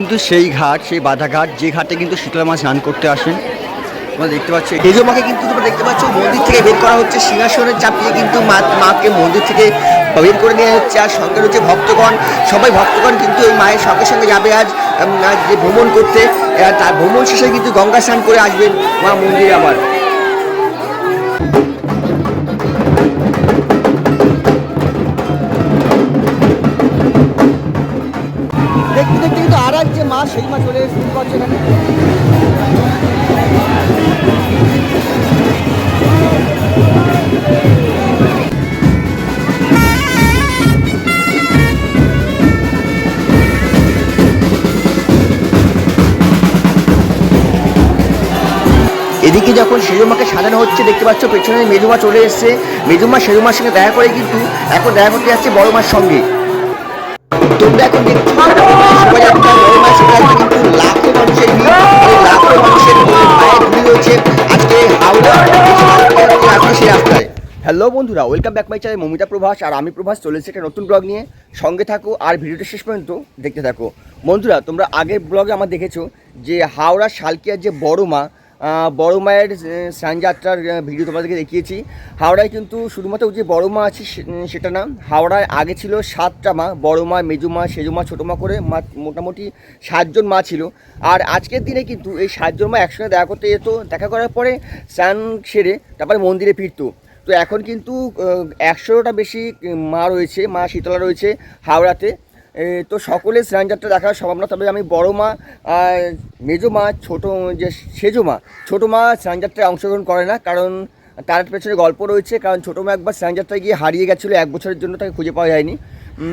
কিন্তু সেই ঘাট, সেই বাধা ঘাট যে ঘাটে কিন্তু শীতলা মাছ স্নান করতে আসেন, তোমরা দেখতে পাচ্ছ তেজমাকে কিন্তু তোমরা দেখতে পাচ্ছ, মন্দির থেকে বের করা হচ্ছে সিংহাসনের চাপিয়ে কিন্তু মাকে মন্দির থেকে বের করে নেওয়া হচ্ছে, আর সঙ্গে রয়েছে ভক্তগণ, সবাই ভক্তগণ কিন্তু এই মায়ের সঙ্গে সঙ্গে যাবে আজ আজ যে ভ্রমণ করতে তার ভ্রমণ শেষে কিন্তু গঙ্গা স্নান করে আসবেন মা মন্দির আবার। মাছ সেই মাছ চলে শুরু করছে এখানে। এদিকে যখন সেজুমাকে সাজানো হচ্ছে, দেখতে পাচ্ছ পেছনে মেজুমা চলে এসছে। মেজুমা সেজুমার সঙ্গে দেখা করে কিন্তু এখন দেখা করতে যাচ্ছে বড় মার সঙ্গে। হ্যালো বন্ধুরা, welcome back my channel Momita Prabhas আর আমি প্রভাস চলেছি একটা নতুন ব্লগ নিয়ে। সঙ্গে থাকো আর ভিডিওটা শেষ পর্যন্ত দেখতে থাকো। বন্ধুরা, তোমরা আগের ব্লগে আমার দেখেছ যে হাওড়া শালকিয়ার যে বড় মা বড় মায়ের স্নানযাত্রার ভিডিও তোমাদেরকে দেখিয়েছি। হাওড়ায় কিন্তু শুধুমাত্র যে বড় মা আছে সেটা না, হাওড়ায় আগে ছিল সাতটা মা, বড় মা, মেজু মা, সেজু মা, ছোটো মা করে মা, মোটামুটি সাতজন মা ছিল। আর আজকের দিনে কিন্তু এই সাতজন মা একসঙ্গে দেখা করতে যেত। দেখা করার পরে স্নান সেরে তারপরে মন্দিরে ফিরতো। তো এখন কিন্তু একশোটা বেশি মা রয়েছে, মা শীতলা রয়েছে হাওড়াতে। তো সকলের স্নানযাত্রা দেখার সম্ভব না তবে আমি বড় মা মেজো মা, ছোটো যে সেজো মা, ছোটো মা স্নানযাত্রায় অংশগ্রহণ করে না, কারণ তার পেছনে গল্প রয়েছে, কারণ ছোটো মা একবার স্নানযাত্রায় গিয়ে হারিয়ে গেছিল, এক বছরের জন্য তাকে খুঁজে পাওয়া যায়নি।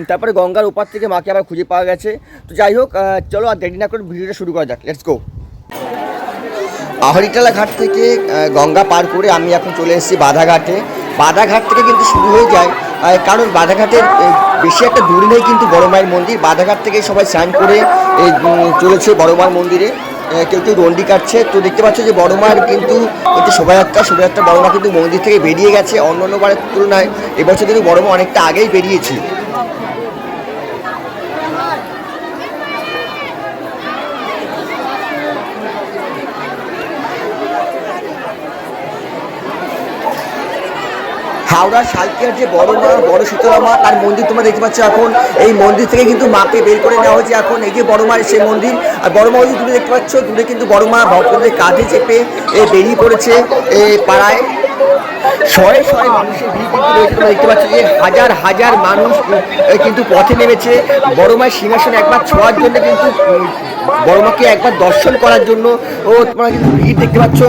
তারপরে গঙ্গার ওপার থেকে মাকে আবার খুঁজে পাওয়া গেছে। তো যাই হোক চলো আর দেরি না করে ভিডিওটা শুরু করা যাক। লেটস গো আহরিটালা ঘাট থেকে গঙ্গা পার করে আমি এখন চলে এসেছি বাধাঘাটে। বাধাঘাট থেকে কিন্তু শুরু হয়ে যায় কারণ বাধাঘাটের বেশি একটা দূরে নেই কিন্তু বড় মায়ের মন্দির। বাধাঘাট থেকে সবাই স্নান করে চলেছে বড় মায়ের মন্দিরে। কেউ কেউ দণ্ডি কাটছে। তো দেখতে পাচ্ছ যে বড় মার কিন্তু একটু শোভাযাত্রা শোভাযাত্রা বড় মা কিন্তু মন্দির থেকে বেরিয়ে গেছে অন্য অন্য বারের তুলনায়। এবছর কিন্তু বড় মা অনেকটা আগেই বেরিয়েছে। হাওড়ার শালকিয়ার যে বড় মা বড় শীতলা মা তার মন্দির তোমরা দেখতে পাচ্ছ এখন। এই মন্দির থেকে কিন্তু মাকে বের করে নেওয়া হয়েছে এখন। এই যে বড় মার সেই মন্দির আর বড় মা দূরে দেখতে পাচ্ছ দূরে কিন্তু বড় মা ভক্তদের কাঁধে চেপে এ, বেরিয়ে পড়েছে এই পাড়ায়। শয়ে শয়ে মানুষের ভিড় কিন্তু রয়েছে। দেখতে পাচ্ছ যে হাজার হাজার মানুষ কিন্তু পথে নেমেছে। বড় মায়ের সিংহাসনে একবার ছোঁয়ার জন্য কিন্তু বড় মাকে একবার দর্শন করার জন্য। ও তোমরা কিন্তু ভিড় দেখতে পাচ্ছ।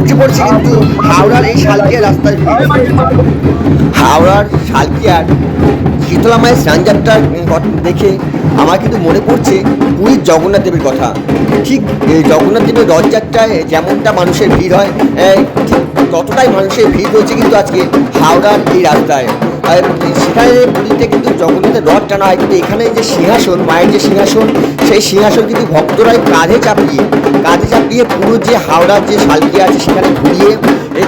উপচে পড়ছে কিন্তু হাওড়ার এই শালকিয়া রাস্তার হাওড়ার শালকিয়ার শীতলা মায়ের স্নানযাত্রার দেখে আমার কিন্তু মনে পড়ছে পুরীর জগন্নাথ দেবের কথা। ঠিক এই জগন্নাথ দেবের রথযাত্রায় যেমনটা মানুষের ভিড় হয়, ঠিক ততটাই মানুষের ভিড় হয়েছে কিন্তু আজকে হাওড়ার এই রাস্তায়। আর সেখানে পুরীতে কিন্তু জগন্নাথের রথ টানা হয়। কিন্তু এখানে যে সিংহাসন, মায়ের যে সিংহাসন, সেই সিংহাসন কিন্তু ভক্তরাই কাঁধে চাপিয়ে কাঁধে চাপিয়ে পুরো যে হাওড়ার যে শালকিয়া আছে সেখানে ঘুরিয়ে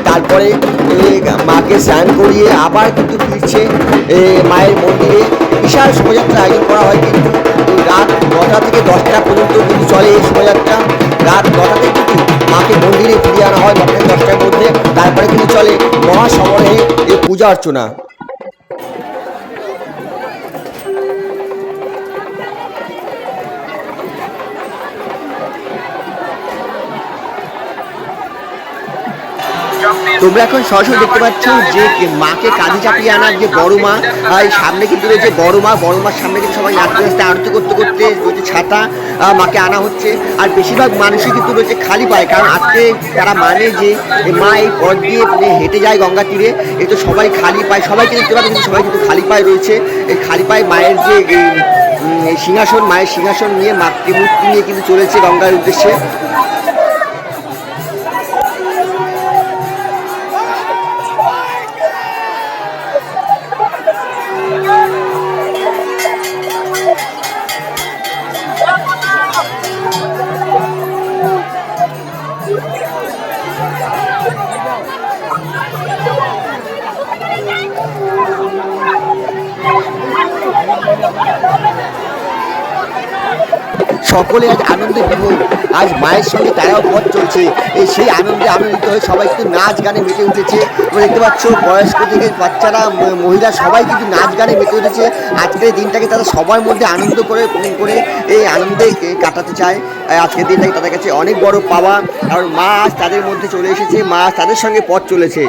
তারপরে মাকে স্নান করিয়ে আবার কিন্তু ফিরছে মায়ের মন্দিরে। বিশাল শোভাযাত্রা আয়োজন করা হয় কিন্তু রাত নটা থেকে দশটা পর্যন্ত কিন্তু চলে এই শোভাযাত্রা। রাত নটা থেকে কিন্তু মাকে মন্দিরে ফিরিয়ে আনা হয়, নটা দশটার মধ্যে। তারপরে কিন্তু চলে মহাসমরে এই পূজা অর্চনা। তোমরা এখন সরাসরি দেখতে পাচ্ছ যে মাকে কাঁধে চাপিয়ে আনার যে বড় মা সামনে কিন্তু রয়েছে বড় মা। বড় মার সামনে কিন্তু সবাই নাচতে নাচতে আরতি করতে করতে রয়েছে ছাতা মাকে আনা হচ্ছে। আর বেশিরভাগ মানুষই কিন্তু রয়েছে খালি পায়, কারণ আজকে তারা মানে যে মা এই পথ দিয়ে মানে হেঁটে যায় গঙ্গা তীরে এই তো সবাই খালি পায়, সবাইকে দেখতে পাবে কিন্তু সবাই কিন্তু খালি পায়ে রয়েছে। এই খালি পায়ে মায়ের যে সিংহাসন, মায়ের সিংহাসন নিয়ে মাকে মূর্তি নিয়ে কিন্তু চলেছে গঙ্গার উদ্দেশ্যে। সকলে আজ আনন্দে বিভোর। আজ মায়ের সঙ্গে তারাও পথ চলছে। এই সেই আনন্দে আনন্দিত হয়ে সবাই কিন্তু নাচ গানে মেতে উঠেছে। দেখতে পাচ্ছ, বয়স্ক থেকে বাচ্চারা মহিলা সবাই কিন্তু নাচ গানে মেতে উঠেছে। আজকের দিনটাকে তারা সবার মধ্যে আনন্দ করে করে এই আনন্দে কাটাতে চায়। আজকের দিনটাকে তাদের কাছে অনেক বড় পাওয়া। কারণ মা আজ তাদের মধ্যে চলে এসেছে, মা তাদের সঙ্গে পথ চলেছে।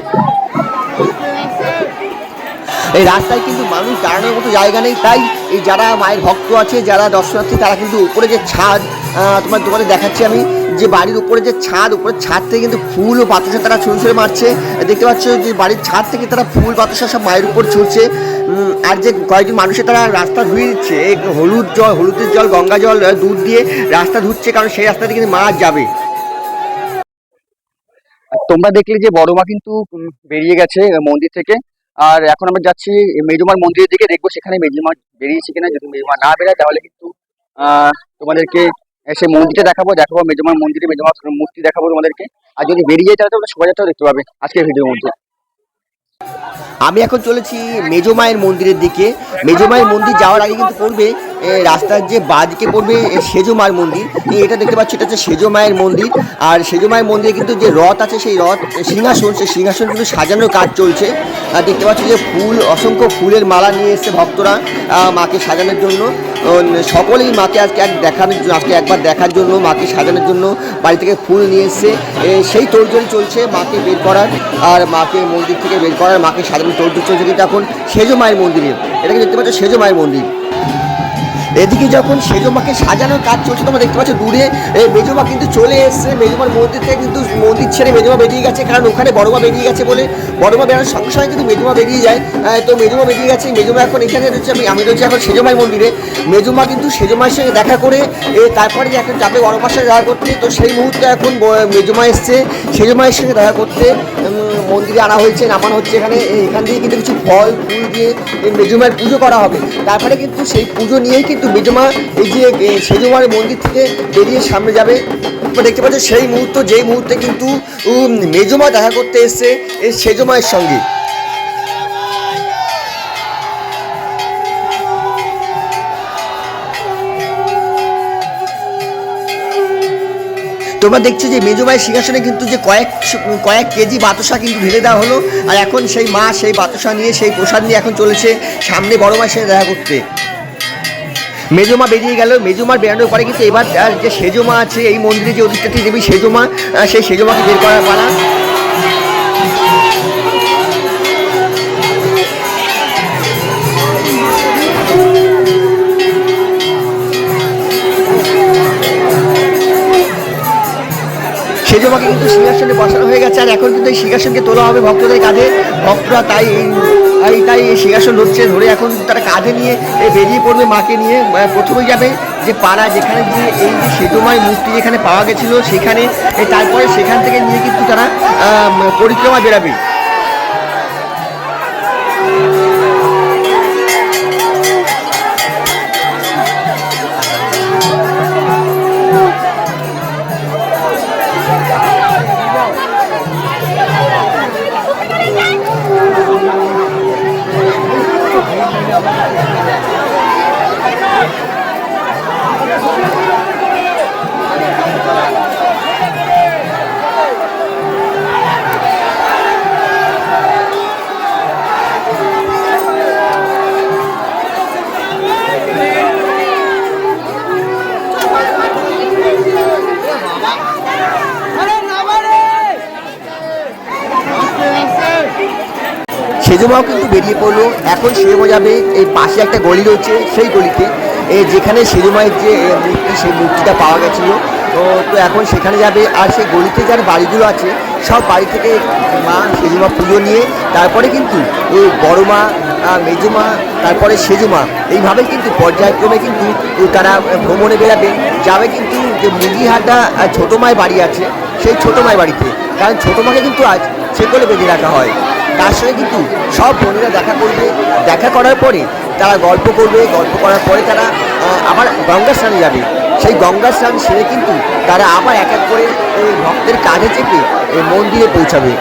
এই রাস্তায় কিন্তু মানুষ দাঁড়ানোর মতো জায়গা নেই। তাই এই যারা মায়ের ভক্ত আছে যারা দর্শনার্থী তারা কিন্তু উপরে যে ছাদ তোমার দোকানে দেখাচ্ছি আমি যে বাড়ির উপরে যে ছাদ উপরে ছাদ থেকে কিন্তু ফুল ও বাতাসা তারা ছুঁড়ে ছুঁড়ে মারছে। দেখতে পাচ্ছ যে বাড়ির ছাদ থেকে তারা ফুল বাতাসা সব মায়ের উপর উম, আর যে কয়েকজন মানুষের তারা রাস্তা ধুয়ে দিচ্ছে হলুদ জল হলুদের জল গঙ্গা জল দুধ দিয়ে রাস্তা ধুচ্ছে কারণ সেই রাস্তা দিয়ে কিন্তু মা যাবে। তোমরা দেখলে যে বড় মা কিন্তু বেরিয়ে গেছে মন্দির থেকে। আর এখন আমরা যাচ্ছি মেজুমার মন্দিরের দিকে, দেখব সেখানে মেজুমা বেরিয়েছে কিনা। যদি মেজুমা না বেরোয়, তাহলে কিন্তু তোমাদেরকে সেই মন্দিরটা দেখাবো। দেখাবো মেজুমার মন্দিরে মেজুমার মূর্তি দেখাবো তোমাদেরকে। আর যদি বেরিয়ে যায়, তাহলে তোমরা শোভাযাত্রাও দেখতে পাবে আজকের ভিডিওর মধ্যে। আমি এখন চলেছি মেজমায়ের মন্দিরের দিকে। মেজমায়ের মন্দির যাওয়ার আগে কিন্তু পড়বে রাস্তার যে বাদিকে পড়বে সেজো মায়ের মন্দির। এটা দেখতে পাচ্ছি, এটা হচ্ছে সেজো মায়ের মন্দির। আর সেজো মায়ের মন্দিরে কিন্তু যে রথ আছে, সেই রথ সিংহাসন, সেই সিংহাসন কিন্তু সাজানোর কাজ চলছে। আর দেখতে পাচ্ছি যে ফুল, অসংখ্য ফুলের মালা নিয়ে এসছে ভক্তরা মাকে সাজানোর জন্য। সকলেই মাকে আজকে এক দেখানোর জন্য, আজকে একবার দেখার জন্য, মাকে সাজানোর জন্য বাড়ি থেকে ফুল নিয়ে এসছে। সেই তোড়জোড়ি চলছে মাকে বের করার, আর মাকে মন্দির থেকে বের করার, মাকে সাজানোর তোড়জোড়ি চলছে কিন্তু এখন সেজো মায়ের মন্দিরে। এটাকে দেখতে পাচ্ছ সেজো মায়ের মন্দির। এদিকে যখন সেজমাকে সাজানোর কাজ চলছে, তোমরা দেখতে পাচ্ছ দূরে মেজমা কিন্তু চলে এসছে। মেজমার মন্দির থেকে কিন্তু মন্দির ছেড়ে মেজমা বেরিয়ে গেছে, কারণ ওখানে বড়মা বেরিয়ে গেছে বলে বড়মা বেরোনোর সঙ্গে সঙ্গে কিন্তু মেজমা বেরিয়ে যায়। তো মেজমা বেরিয়ে গেছে, মেজমা এখন এখানে রয়েছে, আমি আমি রয়েছি এখন সেজমাই মন্দিরে। মেজমা কিন্তু সেজমার সঙ্গে দেখা করে তারপরে যে এখন যাবে বড়মার সাথে দেখা করতে, তো সেই মুহূর্তে এখন মেজমা এসছে। সেজমায়ের সঙ্গে দেখা করতে মন্দিরে আনা হয়েছে, নামানো হচ্ছে এখানে। এখান থেকে কিন্তু কিছু ফল, ফুল দিয়ে এই মেজমার পুজো করা হবে। তারপরে কিন্তু সেই পুজো নিয়েই কিন্তু মেজমা এই যে সেজমার মন্দির থেকে বেরিয়ে সামনে যাবে। দেখতে পাচ্ছ সেই মুহূর্ত, যেই মুহূর্তে কিন্তু মেজমা দেখা করতে এসছে সেজমায়ের সঙ্গে। তোমরা দেখছ যে মেজমায়ের সিংহাসনে কিন্তু যে কয়েক কয়েক কেজি বাতাসা কিন্তু ঢেলে দেওয়া হলো, আর এখন সেই মা সেই বাতাসা নিয়ে, সেই প্রসাদ নিয়ে এখন চলেছে সামনে বড় সাথে দেখা করতে। মেজমা বেরিয়ে গেল, মেজুমার বেরানোর পরে কিন্তু এবার যে সেজুমা আছে, এই মন্দিরে যে অধিষ্ঠাত্রী দেবী সেজমা সেই সেজমাকে বের করার পালা। আর এখন কিন্তু এই সিংহাসনকে তোলা হবে ভক্তদের কাঁধে। ভক্তরা তাই এই- তাই এই সিংহাসন ধরছে, ধরে এখন তারা কাঁধে নিয়ে বেরিয়ে পড়বে মাকে নিয়ে। প্রথমে যাবে যে পাড়া যেখানে গিয়ে এই যে সেতুময় মূর্তি যেখানে পাওয়া গেছিল, সেখানে তারপরে সেখান থেকে নিয়ে কিন্তু তারা পরিক্রমা বেরাবে সেজমাও কিন্তু বেরিয়ে পড়ল। এখন সেজমা যাবে। এই পাশে একটা গলি রয়েছে, সেই গলিতে। যেখানে সেজমায়ের যে মূর্তি, সেই মূর্তিটা পাওয়া গেছিল। তো তো এখন সেখানে যাবে, আর সেই গলিতে যার বাড়িগুলো আছে, সব বাড়ি থেকে মা সেজমা পুজো নিয়ে, তারপরে কিন্তু এই বড় মা মেজমা তারপরে সেজমা এইভাবে কিন্তু পর্যায়ক্রমে কিন্তু তারা ভ্রমণে বেরাবে যাবে কিন্তু যে মুগিহাটা ছোটো মায়ের বাড়ি আছে, সেই ছোটো মায়ের বাড়িতে। কারণ ছোট মাকে কিন্তু আজ ছেকলে বেঁধে রাখা হয়। তার সঙ্গে কিন্তু সব বোনেরা দেখা করবে। দেখা করার পরে তারা গল্প করবে। গল্প করার পরে তারা আবার গঙ্গা স্নানে যাবে। সেই গঙ্গা স্নান সেরে কিন্তু তারা আবার এক এক করে ভক্তের কাঁধে চেপে মন্দিরে পৌঁছাবে।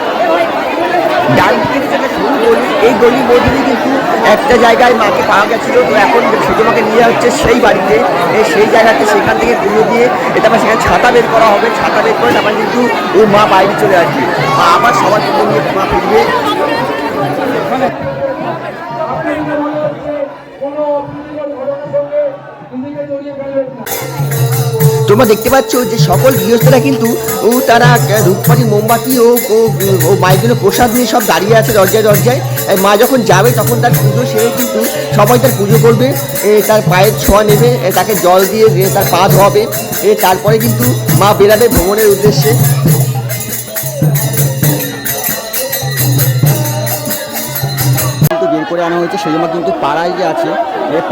ডান দিকে যেটা শুরু গলি, এই গলির মধ্যে কিন্তু একটা জায়গায় মাকে পাওয়া গেছিল। তো এখন সেজো মাকে নিয়ে হচ্ছে সেই বাড়িতে। সেই জায়গাতে সেখান থেকে পুজো দিয়ে এটা আবার সেখানে ছাতা বের করা হবে। ছাতা বের করে তারপর কিন্তু ও মা বাইরে চলে আসবে। মা আবার সবার নিয়ে মা ফিরবে। তোমরা দেখতে পাচ্ছ যে সকল গৃহস্থরা কিন্তু তারা রূপপাটি মোমবাতি ও, ও- মায়ের জন্য প্রসাদ নিয়ে সব দাঁড়িয়ে আছে দরজায় দরজায়। মা যখন যাবে, তখন তার পুজো সেরে কিন্তু সবাই তার পুজো করবে। তার পায়ের ছোঁয়া নেবে তাকে জল দিয়ে তার পা ধোয়াবে তারপরে কিন্তু মা বেরাবে ভ্রমণের উদ্দেশ্যে। আনা হয়েছে, সেই জন্য কিন্তু পাড়ায় যে আছে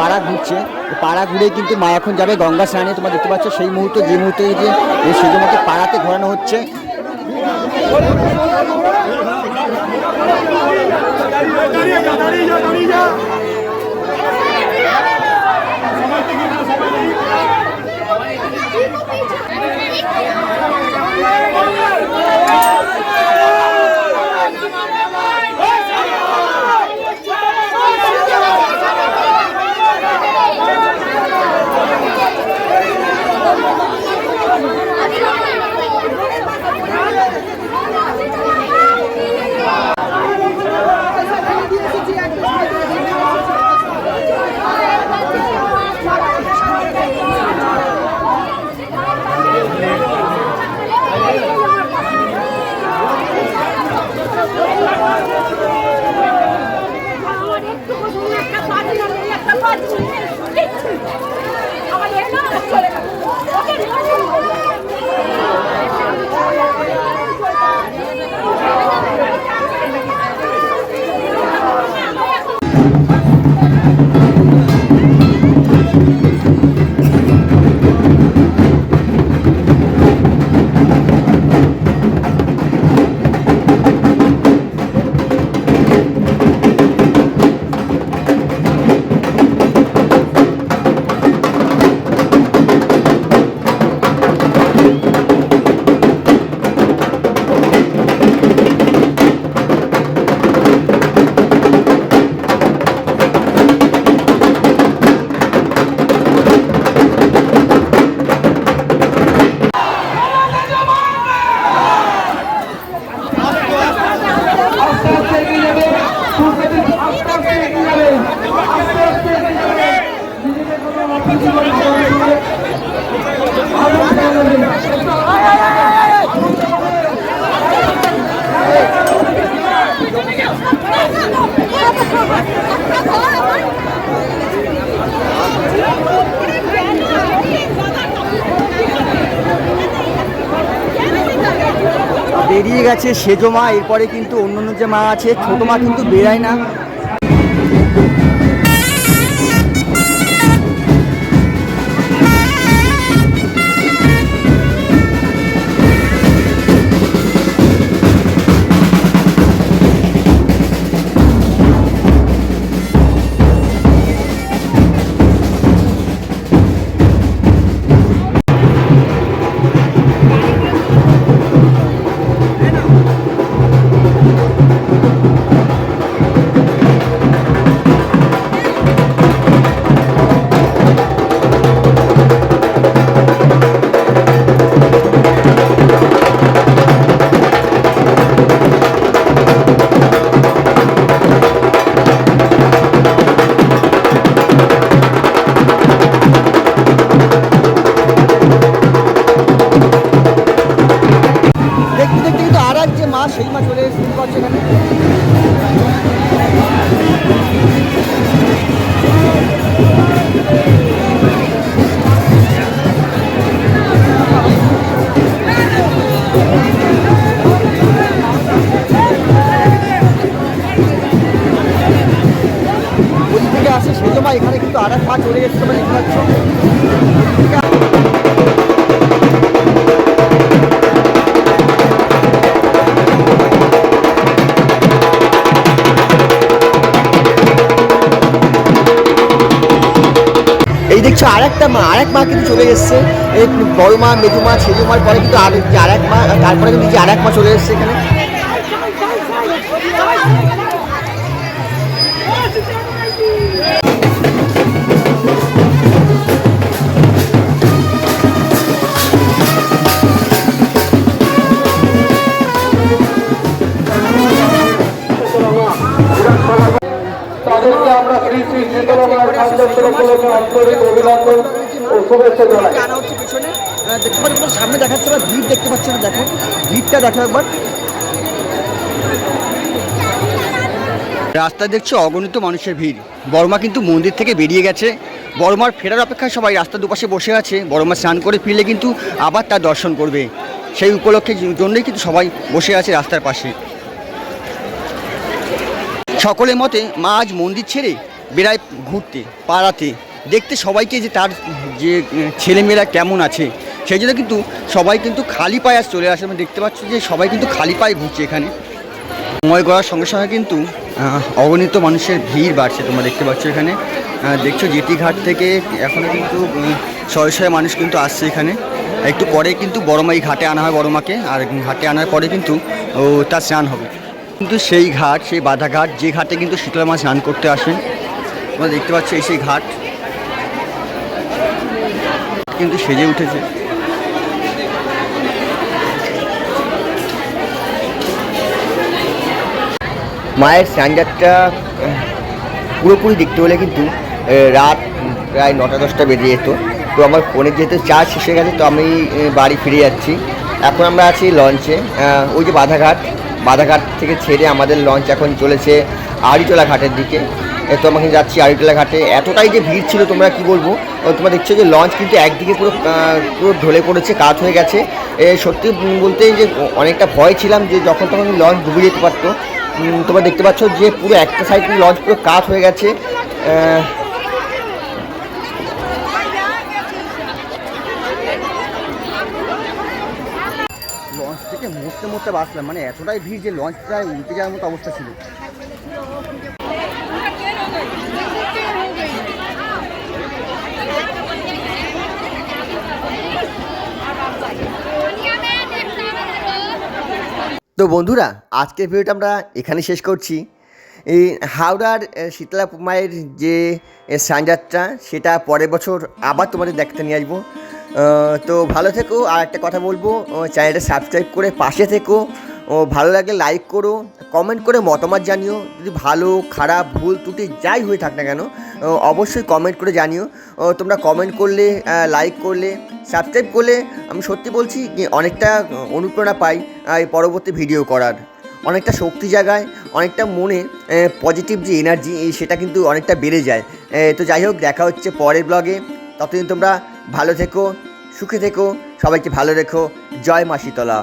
পাড়া ঘুরছে পাড়া ঘুরে কিন্তু মা এখন যাবে গঙ্গা স্নানে তোমরা দেখতে পাচ্ছ সেই মুহূর্তে, যে মুহূর্তে যে সেই জন্য পাড়াতে ঘোরানো হচ্ছে। আমার বেরিয়ে গেছে সেজো মা, এরপরে কিন্তু অন্য যে মা আছে, ছোটো মা কিন্তু বেরায় না। আরেকটা আর একটা মা, আরেক মা কিন্তু চলে এসছে। এই বড় মা, মেজু মা সেজু মার পরে কিন্তু আর এক মা, তারপরে কিন্তু আর এক মা চলে এসছে এখানে। সকলকে আন্তরিক অভিনন্দন ও শুভেচ্ছা জানাই। হচ্ছে পেছনে? দেখতে পাচ্ছ তোমার সামনে দেখাচ্ছে না ভিড় দেখতে পাচ্ছ না দেখো। ভিড়টা দেখো একবার। রাস্তায় দেখছ অগণিত মানুষের ভিড়। বর্মা কিন্তু মন্দির থেকে বেরিয়ে গেছে। বর্মার ফেরার অপেক্ষায় সবাই রাস্তার দুপাশে বসে আছে। বর্মা স্নান করে ফিরলে কিন্তু আবার তার দর্শন করবে। সেই উপলক্ষে জন্যই কিন্তু সবাই বসে আছে রাস্তার পাশে। সকলের মতে মা আজ মন্দির ছেড়ে বেড়ায় ঘুরতে, পাড়াতে। দেখতে সবাইকে যে তার যে ছেলেমেয়েরা কেমন আছে, সেই জন্য কিন্তু সবাই কিন্তু খালি পায়ে আজ চলে আসে। আমি দেখতে পাচ্ছ যে সবাই কিন্তু খালি পায়ে ঘুরছে এখানে। সময় গড়ার সঙ্গে সঙ্গে কিন্তু অগণিত মানুষের ভিড় বাড়ছে। তোমরা দেখতে পাচ্ছ এখানে। দেখছ জেটি ঘাট থেকে এখনও কিন্তু শয়ে শয়ে মানুষ কিন্তু আসছে এখানে। একটু পরে কিন্তু বড়মাই ঘাটে আনা হয় বড়মাকে, আর ঘাটে আনার পরে কিন্তু ও তার স্নান হবে। কিন্তু সেই ঘাট, সেই বাধা ঘাট, যে ঘাটে কিন্তু শীতলা মাছ স্নান করতে আসেন তোমরা দেখতে পাচ্ছ এই সেই ঘাট। কিন্তু সেজে উঠেছে। মায়ের স্ট্যান্ডার্ডটা পুরোপুরি দেখতে হলে কিন্তু রাত প্রায় নটা, দশটা বেজে যেত। তো আমার ফোনের যেহেতু চার্জ শেষ হয়ে গেছে, তো আমি বাড়ি ফিরে যাচ্ছি। এখন আমরা আছি লঞ্চে ওই যে বাধাঘাট বাধাঘাট থেকে ছেড়ে আমাদের লঞ্চ এখন চলেছে আড়িটোলা ঘাটের দিকে। তো আমাকে যাচ্ছি আড়িটোলা ঘাটে। এতটাই যে ভিড় ছিল তোমরা কি বলব? তোমরা দেখছ যে লঞ্চ কিন্তু একদিকে পুরো পুরো ঢলে পড়েছে, কাত হয়ে গেছে। সত্যি বলতে যে অনেকটা ভয় ছিলাম যে যখন তখন লঞ্চ ডুবে যেতে পারতো। তোমরা দেখতে পাচ্ছ যে পুরো একটা সাইড লঞ্চ পুরো কাত হয়ে গেছে। লঞ্চ থেকে মরতে মরতে বাঁচলাম। মানে এতটাই ভিড় যে লঞ্চ প্রায় উল্টে যাওয়ার মতো অবস্থা ছিল। তো বন্ধুরা আজকের ভিডিওটা আমরা এখানে শেষ করছি। এই হাওড়ার শীতলা মায়ের যে এ, স্নানযাত্রা সেটা পরের বছর আবার তোমাদের দেখতে নিয়ে আসব। তো ভালো থেকো আর একটা কথা বলব চ্যানেলটা সাবস্ক্রাইব করে পাশে থেকো। ও ভালো লাগলে লাইক করো কমেন্ট করে মতামত জানিও। যদি ভালো খারাপ ভুল ত্রুটি যাই হয়ে থাক না কেন অবশ্যই কমেন্ট করে জানিও। তোমরা কমেন্ট করলে লাইক করলে সাবস্ক্রাইব করলে আমি সত্যি বলছি অনেকটা অনুপ্রেরণা পাই পরবর্তী ভিডিও করার। অনেকটা শক্তি জাগায়, অনেকটা মনে পজিটিভ যে এনার্জি সেটা কিন্তু অনেকটা বেড়ে যায়। তো যাই হোক, দেখা হচ্ছে পরের ব্লগে ততদিন তোমরা ভালো থেকো, সুখে থেকো, সবাইকে ভালো রেখো। জয় মা শীতলা।